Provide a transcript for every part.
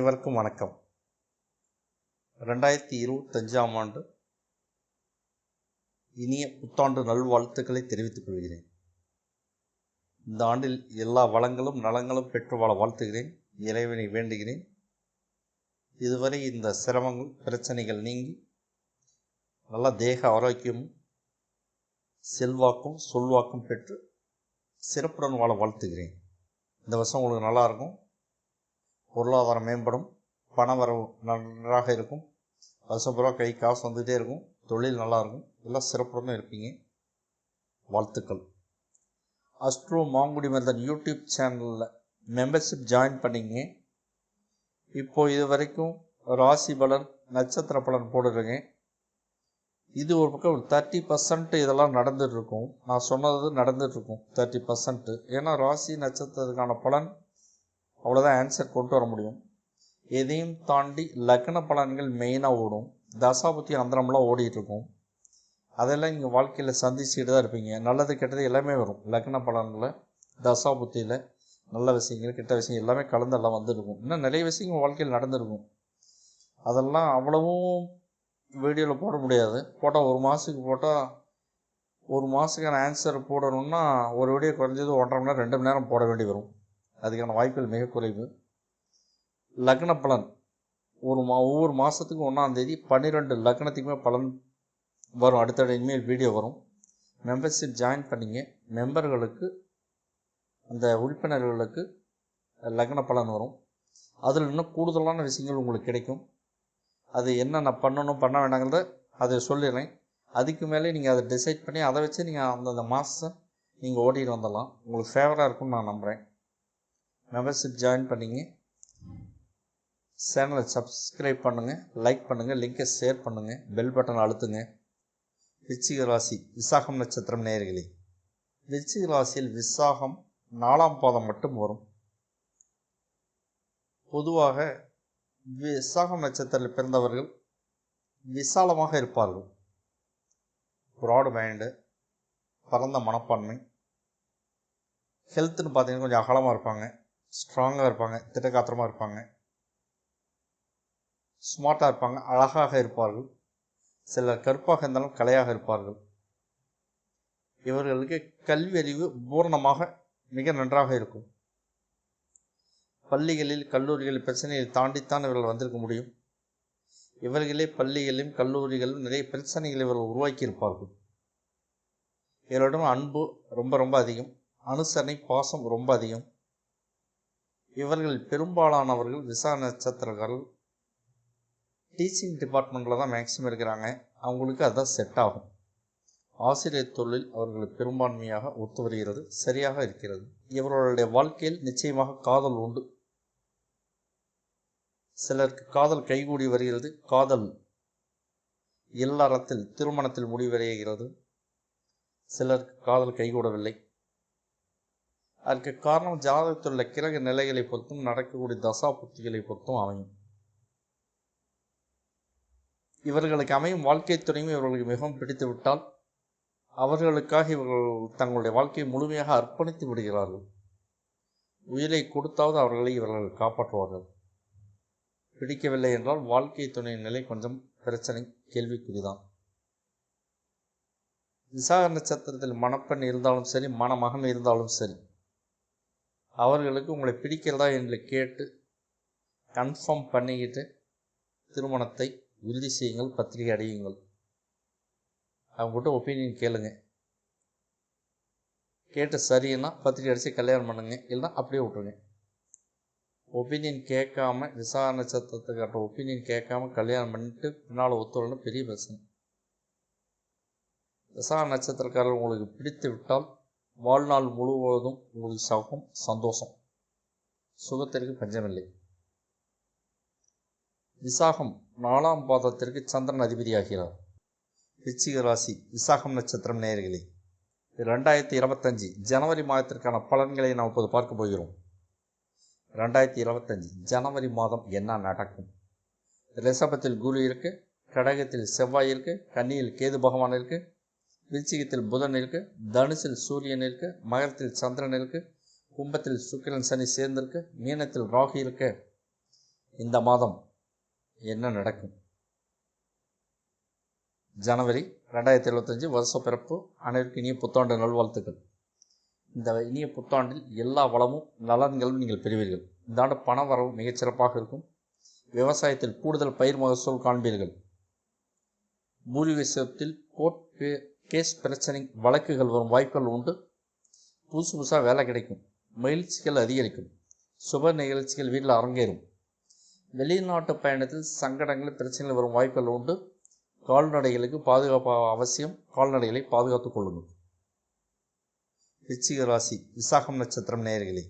அனைவருக்கும் வணக்கம். ரெண்டாயிரத்தி இருபத்தஞ்சாம் ஆண்டு இனிய புத்தாண்டு நல்வாழ்த்துக்களை தெரிவித்துக் கொள்கிறேன். இந்த ஆண்டில் எல்லா வளங்களும் நலங்களும் பெற்று வாழ வாழ்த்துகிறேன். இறைவனை வேண்டுகிறேன். இதுவரை இந்த சிரமங்கள் பிரச்சனைகள் நீங்கி நல்ல தேக ஆரோக்கியமும் செல்வாக்கும் சொல்வாக்கும் பெற்று சிறப்புடன் வாழ வாழ்த்துகிறேன். இந்த வருஷம் உங்களுக்கு நல்லா இருக்கும். பொருளாதாரம் மேம்படும் பண வரவு நன்றாக இருக்கும். வருஷம் பூரா கை காசு வந்துகிட்டே இருக்கும். தொழில் நல்லாயிருக்கும் எல்லாம் சிறப்புடன் இருப்பீங்க. வாழ்த்துக்கள். அஸ்ட்ரோ மாங்குடி மருந்தன் யூடியூப் சேனலில் மெம்பர்ஷிப் ஜாயின் பண்ணிங்க. இப்போ இது வரைக்கும் ராசி பலன் நட்சத்திர பலன் போடுறேங்க இது ஒரு பக்கம் ஒரு தேர்ட்டி பர்சன்ட் இதெல்லாம் நடந்துகிட்ருக்கும் நான் சொன்னது நடந்துகிட்ருக்கும் தேர்ட்டி பர்சன்ட்டு ஏன்னா ராசி நட்சத்திரத்துக்கான பலன் அவ்வளோதான் ஆன்சர் கொண்டு வர முடியும். எதையும் தாண்டி லக்ன பலன்கள் மெயினாக ஓடும். தசாபுத்தி அந்தரம்லாம் ஓடிட்டுருக்கும். அதெல்லாம் நீங்கள் வாழ்க்கையில் சந்திச்சுட்டு தான் இருப்பீங்க. நல்லது கெட்டது எல்லாமே வரும். லக்ன பலன்களில் தசாபுத்தியில் நல்ல விஷயங்கள் கெட்ட விஷயங்கள் எல்லாமே கலந்து எல்லாம் வந்துருக்கும். இன்னும் நிறைய விஷயங்கள் வாழ்க்கையில் நடந்திருக்கும். அதெல்லாம் அவ்வளவும் வீடியோவில் போட முடியாது. போட்டால் ஒரு மாதத்துக்கு போட்டால் ஒரு மாதத்துக்கான ஆன்சர் போடணும்னா ஒரு வீடியோ குறைஞ்சது ஒன்றரை மணி நேரம் ரெண்டு மணி நேரம் போட வேண்டி வரும். அதுக்கான வாய்ப்புகள் மிக குறைவு. லக்ன பலன். ஒரு மா ஒவ்வொரு மாதத்துக்கும் ஒன்றாந்தேதி பன்னிரெண்டு லக்னத்துக்குமே பலன் வரும். அடுத்த இனிமேல் வீடியோ வரும். மெம்பர்ஷிப் ஜாயின் பண்ணிங்க. மெம்பர்களுக்கு அந்த உறுப்பினர்களுக்கு லக்ன பலன் வரும். அதில் இன்னும் கூடுதலான விஷயங்கள் உங்களுக்கு கிடைக்கும். அது என்னென்ன பண்ணணும் பண்ண வேண்டாங்கிறத அதை சொல்லிடுறேன். அதுக்கு மேலே நீங்கள் அதை டிசைட் பண்ணி அதை வச்சு நீங்கள் அந்தந்த மாதம் நீங்கள் ஓட்டிகிட்டு வந்துடலாம். உங்களுக்கு ஃபேவராக இருக்கும்னு நான் நம்புகிறேன் மெம்பர்ஷிப் ஜாயின் பண்ணிங்க. சேனலை சப்ஸ்கிரைப் பண்ணுங்கள் லைக் பண்ணுங்கள் லிங்கை ஷேர் பண்ணுங்கள் பெல் பட்டன் அழுத்துங்க. விருச்சிக ராசி விசாகம் நட்சத்திரம் நேயர்களே. விருச்சிக ராசியில் விசாகம் நாலாம் பாதம் மட்டும் வரும். பொதுவாக விசாகம் நட்சத்திரத்தில் பிறந்தவர்கள் விசாலமாக இருப்பார்கள். ப்ராடு மைண்டு பரந்த மனப்பான்மை ஹெல்த்துன்னு பார்த்தீங்கன்னா கொஞ்சம் அகலமாக இருப்பாங்க. ஸ்ட்ராங்காக இருப்பாங்க திட்டகாத்திரமாக இருப்பாங்க. ஸ்மார்ட்டாக இருப்பாங்க அழகாக இருப்பார்கள். சிலர் கருப்பாக இருந்தாலும் கலையாக இருப்பார்கள். இவர்களுக்கு கல்வி அறிவு பூரணமாக மிக நன்றாக இருக்கும். பள்ளிகளில் கல்லூரிகளில் பிரச்சனையை தாண்டித்தான் இவர்கள் வந்திருக்க முடியும். இவர்களே பள்ளிகளிலும் கல்லூரிகளிலும் நிறைய பிரச்சனைகளை இவர்கள் உருவாக்கி இருப்பார்கள் இவரிடம் அன்பு ரொம்ப ரொம்ப அதிகம். அனுசரணை பாசம் ரொம்ப அதிகம். இவர்கள் பெரும்பாலானவர்கள் விசா நட்சத்திரக்காரர்கள் டீச்சிங் டிபார்ட்மெண்ட்டில் தான் மேக்ஸிமம் இருக்கிறாங்க. அவங்களுக்கு அதுதான் செட் ஆகும். ஆசிரியர் தொழில் அவர்களுக்கு பெரும்பான்மையாக ஒத்து வருகிறது சரியாக இருக்கிறது. இவர்களுடைய வாழ்க்கையில் நிச்சயமாக காதல் உண்டு. சிலருக்கு காதல் கைகூடி வருகிறது காதல் இல்லறத்தில் திருமணத்தில் முடிவடைகிறது. சிலருக்கு காதல் கைகூடவில்லை. அதற்கு காரணம் ஜாதகத்தில் உள்ள கிரக நிலைகளை பொறுத்தும் நடக்கக்கூடிய தசா புத்திகளை பொறுத்தும் அமையும். இவர்களுக்கு அமையும் வாழ்க்கை துணையும் இவர்களுக்கு மிகவும் பிடித்து விட்டால் அவர்களுக்காக இவர்கள் தங்களுடைய வாழ்க்கையை முழுமையாக அர்ப்பணித்து விடுகிறார்கள். உயிரை கொடுத்தாவது அவர்களை இவர்கள் காப்பாற்றுவார்கள். பிடிக்கவில்லை என்றால் வாழ்க்கை துணையின் நிலை கொஞ்சம் பிரச்சனை கேள்விக்குறிதான். விசாக நட்சத்திரத்தில் மணப்பெண் இருந்தாலும் சரி மணமகன் இருந்தாலும் சரி அவர்களுக்கு உங்களை பிடிக்கிறதா என்று கேட்டு கன்ஃபார்ம் பண்ணிக்கிட்டு திருமணத்தை உறுதி செய்யுங்கள் பத்திரிகை அடையுங்கள். அவங்ககிட்ட ஒப்பீனியன் கேளுங்க. கேட்டு சரின்னா பத்திரிகை அடித்து கல்யாணம் பண்ணுங்க. இல்லைன்னா அப்படியே விட்ருங்க ஒப்பீனியன் கேட்காம விசாரணை நட்சத்திரத்துக்காட்ட ஒப்பீனியன் கேட்காம கல்யாணம் பண்ணிட்டு பின்னால் ஒத்துழைன்னு பெரிய பிரச்சனை. விசாரணை நட்சத்திரக்காரர் உங்களுக்கு பிடித்து விட்டால் வாழ்நாள் முழுவதும் உங்களுக்கு சகம் சந்தோஷம். சுகத்திற்கு பஞ்சமில்லை. விசாகம் நாலாம் பாதத்திற்கு சந்திரன் அதிபதியாகிறார். விச்சிக ராசி விசாகம் நட்சத்திரம் நேயர்களே ரெண்டாயிரத்தி இருபத்தஞ்சி ஜனவரி மாதத்திற்கான பலன்களை நாம் இப்போது பார்க்க போகிறோம். ரெண்டாயிரத்தி இருபத்தஞ்சி ஜனவரி மாதம் என்ன நடக்கும்? ரிஷபத்தில் குரு இருக்கு கடகத்தில் செவ்வாய் இருக்கு கன்னியில் கேது பகவான் இருக்குது விருச்சிகத்தில் புதன் இருக்கு தனுசில் சூரியன் இருக்கு மகரத்தில் சந்திரன் இருக்கு கும்பத்தில் சுக்கிரன் சனி சேர்ந்திருக்கு மீனத்தில் ராகு இருக்கு. இந்த மாதம் என்ன நடக்கும்? ஜனவரி ரெண்டாயிரத்தி எழுபத்தஞ்சு வருஷ பிறப்பு அனைவருக்கும் இனிய புத்தாண்டு நல்வாழ்த்துக்கள். இந்த இனிய புத்தாண்டில் எல்லா வளமும் நலன்களும் நீங்கள் பெறுவீர்கள். இந்த ஆண்டு பண வரவு மிகச்சிறப்பாக இருக்கும். விவசாயத்தில் கூடுதல் பயிர் மகசூல் காண்பீர்கள். பூரி விஷயத்தில் கோட் கேஸ் பிரச்சனை வழக்குகள் வரும் வாய்ப்புகள் உண்டு. புதுசு புதுசாக வேலை கிடைக்கும். மகிழ்ச்சிகள் அதிகரிக்கும். சுப நிகழ்ச்சிகள் வீட்டில் அரங்கேறும். வெளிநாட்டு பயணத்தில் சங்கடங்கள் பிரச்சனைகள் வரும் வாய்ப்புகள் உண்டு. கால்நடைகளுக்கு பாதுகாப்பு அவசியம். கால்நடைகளை பாதுகாத்துக் கொள்ளுங்கள். விச்சிக ராசி விசாகம் நட்சத்திரம் நேயர்களே.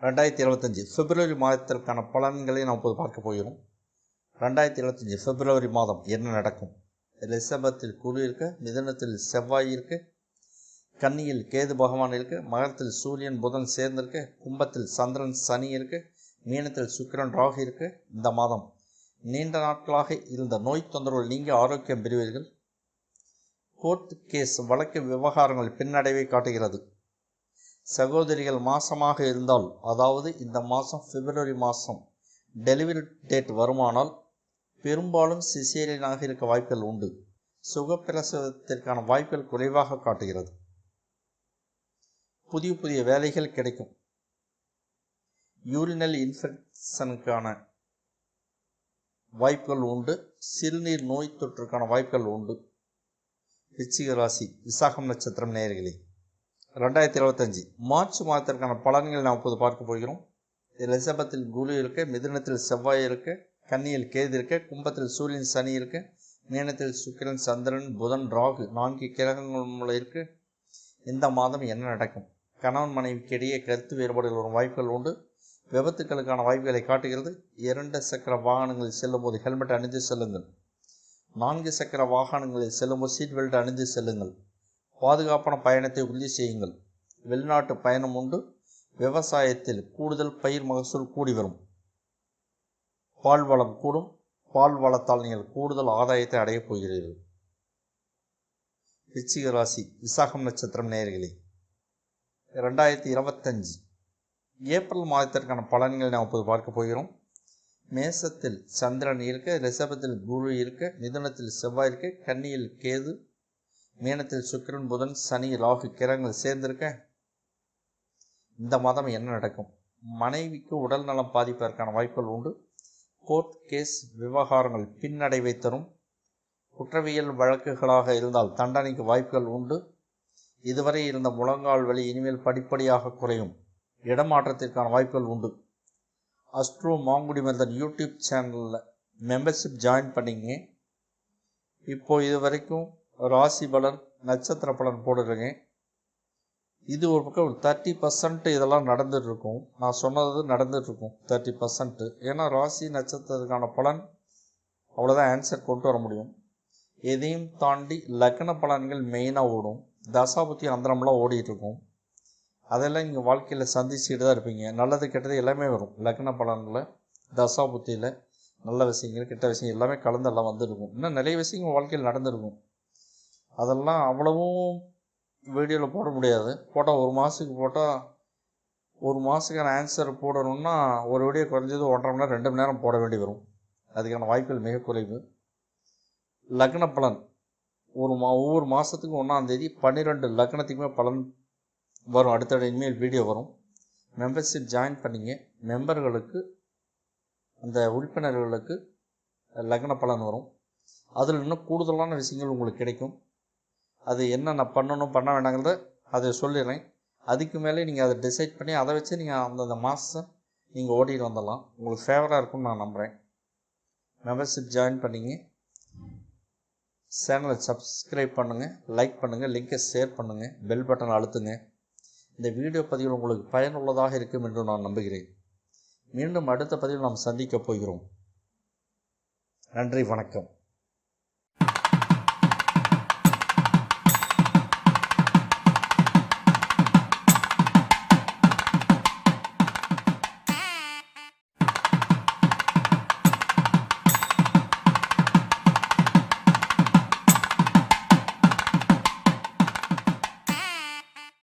ரெண்டாயிரத்தி இருபத்தஞ்சி பிப்ரவரி மாதத்திற்கான பலன்களை நாம் இப்போது பார்க்க போகிறோம். ரெண்டாயிரத்தி இருபத்தஞ்சி பிப்ரவரி மாதம் என்ன நடக்கும்? ரிஷபத்தில் குரு இருக்க மிதனத்தில் செவ்வாய் இருக்கு கன்னியில் கேது பகவான் இருக்கு மகரத்தில் சூரியன் புதன் சேர்ந்திருக்கு கும்பத்தில் சந்திரன் சனி இருக்கு மீனத்தில் சுக்கிரன் ராகு இருக்கு இந்த மாதம் நீண்ட நாட்களாக இருந்த நோய் தொந்தரவுகள் நீங்க ஆரோக்கியம் பெறுவீர்கள். கோர்ட் கேஸ் வழக்கு விவகாரங்கள் பின்னடைவை காட்டுகிறது. சகோதரிகள் மாசமாக இருந்தால் அதாவது இந்த மாதம் பிப்ரவரி மாதம் டெலிவரி டேட் வருமானால் பெரும்பாலும் சிசேரியனாக இருக்க வாய்ப்புகள் உண்டு. சுகப்பிரசவத்திற்கான வாய்ப்புகள் குறைவாக காட்டுகிறது. புதிய புதிய வேலைகள் கிடைக்கும். யூரினல் இன்ஃபெக்ஷனுக்கான வாய்ப்புகள் உண்டு. சிறுநீர் நோய் தொற்றுக்கான வாய்ப்புகள் உண்டு. விச்சிக ராசி விசாகம் நட்சத்திரம் நேயர்களே ரெண்டாயிரத்தி இருபத்தஞ்சி மார்ச் மாதத்திற்கான பலன்கள் நாம் இப்போது பார்க்க போகிறோம். ரிஷபத்தில் குரு இருக்க மிதுனத்தில் செவ்வாய் இருக்க கன்னியில் கேது இருக்கு கும்பத்தில் சூரியன் சனி இருக்கு மீனத்தில் சுக்கிரன் சந்திரன் புதன் ராகு நான்கு கிரகங்கள் இருக்கு. இந்த மாதம் என்ன நடக்கும்? கணவன் மனைவிக்கு இடையே கருத்து வேறுபாடுகள் வரும் வாய்ப்புகள் உண்டு. விபத்துக்களுக்கான வாய்ப்புகளை காட்டுகிறது. இரண்டு சக்கர வாகனங்களில் செல்லும்போது ஹெல்மெட் அணிந்து செல்லுங்கள். நான்கு சக்கர வாகனங்களில் செல்லும்போது சீட் பெல்ட் அணிந்து செல்லுங்கள். பாதுகாப்பான பயணத்தை உறுதி செய்யுங்கள். வெளிநாட்டு பயணம் உண்டு. விவசாயத்தில் கூடுதல் பயிர் மகசூல் கூடி வரும் பால் வளம் கூடும். பால் வளத்தால் நீங்கள் கூடுதல் ஆதாயத்தை அடையப் போகிறீர்கள். விச்சிக ராசி விசாகம் நட்சத்திரம் நேர்களே ரெண்டாயிரத்தி இருபத்தஞ்சு ஏப்ரல் மாதத்திற்கான பலன்களை நாம் இப்போது பார்க்க போகிறோம். மேசத்தில் சந்திரன் இருக்க ரிஷபத்தில் குரு இருக்க மிதனத்தில் செவ்வாய் இருக்க கன்னியில் கேது மீனத்தில் சுக்கிரன் புதன் சனி ராகு கிரகங்கள் சேர்ந்திருக்க இந்த மாதம் என்ன நடக்கும்? மனைவிக்கு உடல் நலம் பாதிப்பதற்கான வாய்ப்புகள் உண்டு. கோர்ட் கேஸ் விவகாரங்கள் பின்னடைவை தரும். குற்றவியல் வழக்குகளாக இருந்தால் தண்டனைக்கு வாய்ப்புகள் உண்டு. இதுவரை இருந்த முழங்கால் வலி இனிமேல் படிப்படியாக குறையும். இடமாற்றத்திற்கான வாய்ப்புகள் உண்டு. அஸ்ட்ரோ மாங்குடி மருந்தன் யூடியூப் சேனலில் மெம்பர்ஷிப் ஜாயின் பண்ணிங்க. இப்போ இது வரைக்கும் ராசி பலன் நட்சத்திர பலன் போடுறேங்க இது ஒரு பக்கம் ஒரு தேர்ட்டி பர்சன்ட் இதெல்லாம் நடந்துட்டு இருக்கும் நான் சொன்னது நடந்துட்டு இருக்கும் தேர்ட்டி பர்சன்ட் ஏன்னா ராசி நட்சத்திரத்துக்கான பலன் அவ்வளோதான் ஆன்சர் கொண்டு வர முடியும். எதையும் தாண்டி லக்ன பலன்கள் மெயினாக ஓடும். தசாபுத்தி அந்தரம்லாம் ஓடிட்டு இருக்கும் அதெல்லாம் நீங்கள் வாழ்க்கையில் சந்திச்சுட்டு தான் இருப்பீங்க. நல்லது கெட்டது எல்லாமே வரும். லக்ன பலனில் தசாபுத்தியில் நல்ல விஷயங்கள் கெட்ட விஷயங்கள் எல்லாமே கலந்து எல்லாம் வந்துருக்கும் இன்னும் நிறைய விஷயங்கள் வாழ்க்கையில் நடந்திருக்கும். அதெல்லாம் அவ்வளவும் வீடியோவில் போட முடியாது. போட்டால் ஒரு மாதத்துக்கு போட்டால் ஒரு மாதத்துக்கான ஆன்சர் போடணும்னா ஒரு வீடியோ குறைஞ்சது ஒன்றரை மணி நேரம் ரெண்டு மணி நேரம் போட வேண்டி வரும். அதுக்கான வாய்ப்புகள் மிக குறைவு. லக்ன பலன் ஒரு மா ஒவ்வொரு மாதத்துக்கும் ஒன்றாந்தேதி பன்னிரெண்டு லக்னத்துக்குமே பலன் வரும். அடுத்தடுத்த இனிமேல் வீடியோ வரும். மெம்பர்ஷிப் ஜாயின் பண்ணிங்க. மெம்பர்களுக்கு அந்த உறுப்பினர்களுக்கு லக்ன பலன் வரும். அதில் இன்னும் கூடுதலான விஷயங்கள் உங்களுக்கு கிடைக்கும். அது என்னென்ன பண்ணணும் பண்ண வேண்டாங்கிறத அதை சொல்லிடுறேன். அதுக்கு மேலே நீங்கள் அதை டிசைட் பண்ணி அதை வச்சு நீங்கள் அந்தந்த மாதம் நீங்கள் ஓடிட்டு வந்துடலாம். உங்களுக்கு ஃபேவராக இருக்கும்னு நான் நம்புகிறேன் மெம்பர்ஷிப் ஜாயின் பண்ணிங்க. சேனலை சப்ஸ்கிரைப் பண்ணுங்கள் லைக் பண்ணுங்கள் லிங்கை ஷேர் பண்ணுங்கள் பெல் பட்டன் அழுத்துங்க. இந்த வீடியோ பதிவில் உங்களுக்கு பயனுள்ளதாக இருக்கும் என்று நான் நம்புகிறேன். மீண்டும் அடுத்த பதிவில் நாம் சந்திக்கப் போகிறோம். நன்றி வணக்கம்.